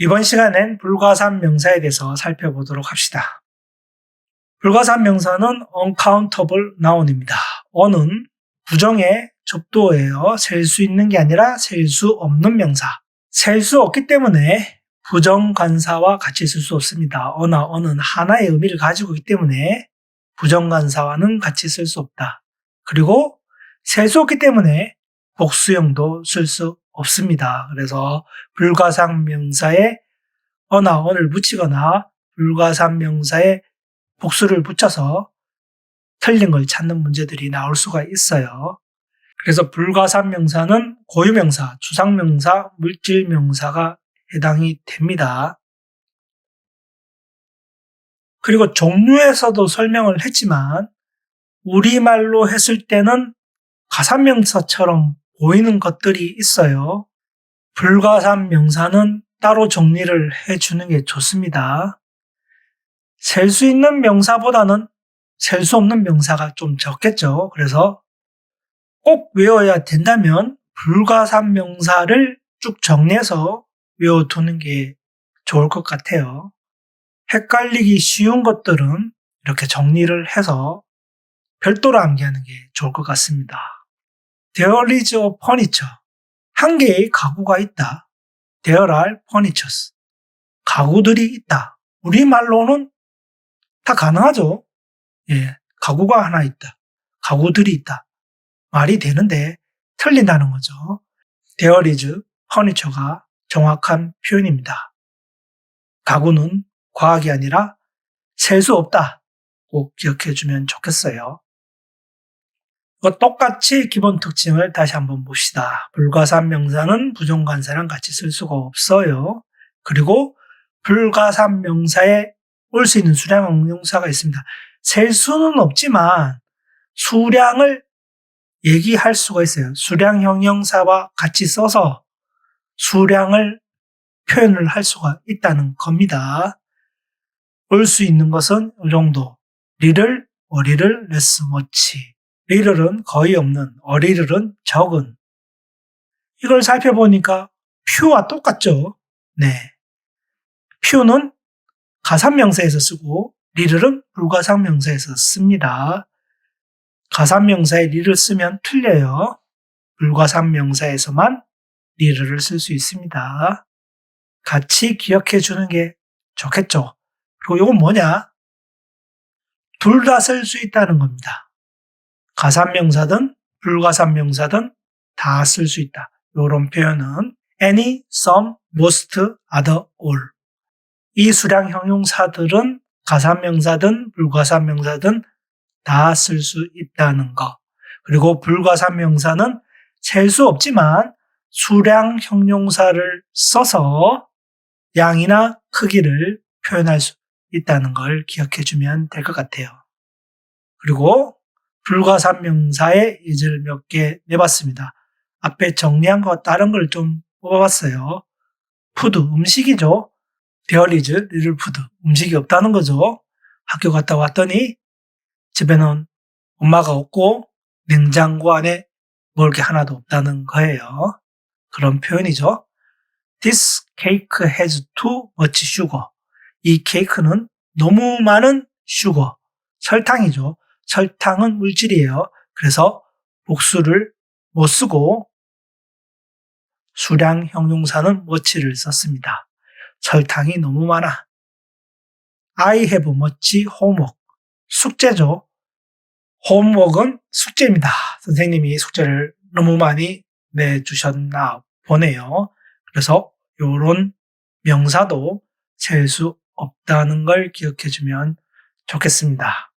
이번 시간엔 불가산 명사에 대해서 살펴보도록 합시다. 불가산 명사는 uncountable noun입니다. on은 부정의 접두어예요. 셀 수 있는 게 아니라 셀 수 없는 명사. 셀 수 없기 때문에 부정관사와 같이 쓸 수 없습니다. 어나 어는 하나의 의미를 가지고 있기 때문에 부정관사와는 같이 쓸 수 없다. 그리고 셀 수 없기 때문에 복수형도 쓸 수 없습니다. 그래서 불가상 명사에 어나 언을 붙이거나 불가산 명사에 복수를 붙여서 틀린 걸 찾는 문제들이 나올 수가 있어요. 그래서 불가산 명사는 고유명사, 추상명사, 물질명사가 해당이 됩니다. 그리고 종류에서도 설명을 했지만 우리말로 했을 때는 가산명사처럼 보이는 것들이 있어요. 불가산 명사는 따로 정리를 해주는 게 좋습니다. 셀 수 있는 명사보다는 셀 수 없는 명사가 좀 적겠죠. 그래서 꼭 외워야 된다면 불가산 명사를 쭉 정리해서 외워두는 게 좋을 것 같아요. 헷갈리기 쉬운 것들은 이렇게 정리를 해서 별도로 암기하는 게 좋을 것 같습니다. A furniture. 한 개의 가구가 있다. Are furnitures. 가구들이 있다. 우리말로는 다 가능하죠. 예, 가구가 하나 있다. 가구들이 있다. 말이 되는데 틀린다는 거죠. Is furniture가 정확한 표현입니다. 가구는 과학이 아니라 셀 수 없다. 꼭 기억해 주면 좋겠어요. 똑같이 기본 특징을 다시 한번 봅시다. 불가산 명사는 부정관사랑 같이 쓸 수가 없어요. 그리고 불가산 명사에 올 수 있는 수량 형용사가 있습니다. 셀 수는 없지만 수량을 얘기할 수가 있어요. 수량 형용사와 같이 써서 수량을 표현을 할 수가 있다는 겁니다. 올 수 있는 것은 이 정도. 리를, 어리를, 레스, 머치. 리를은 거의 없는, 어리를은 적은. 이걸 살펴보니까 퓨와 똑같죠? 네. 퓨는 가산명사에서 쓰고 리를은 불가산명사에서 씁니다. 가산명사에 리를 쓰면 틀려요. 불가산명사에서만 리를을 쓸수 있습니다. 같이 기억해 주는 게 좋겠죠. 그리고 이건 뭐냐? 둘 다 쓸 수 있다는 겁니다. 가산명사든 불가산명사든 다 쓸 수 있다. 이런 표현은 any, some, most, other, all. 이 수량 형용사들은 가산명사든 불가산명사든 다 쓸 수 있다는 거. 그리고 불가산명사는 셀 수 없지만 수량 형용사를 써서 양이나 크기를 표현할 수 있다는 걸 기억해 주면 될 것 같아요. 그리고 불가산명사의 예제를 몇 개 내봤습니다. 앞에 정리한 거 다른 걸 좀 뽑아봤어요. 푸드, 음식이죠. 데어리즈, 리를 푸드, 음식이 없다는 거죠. 학교 갔다 왔더니 집에는 엄마가 없고 냉장고 안에 먹을 게 하나도 없다는 거예요. 그런 표현이죠. This cake has too much sugar. 이 케이크는 너무 많은 슈거, 설탕이죠. 설탕은 물질이에요. 그래서 복수를 못 쓰고 수량 형용사는 much를 썼습니다. 설탕이 너무 많아. I have much homework. 숙제죠. homework은 숙제입니다. 선생님이 숙제를 너무 많이 내주셨나 보네요. 그래서 이런 명사도 셀 수 없다는 걸 기억해 주면 좋겠습니다.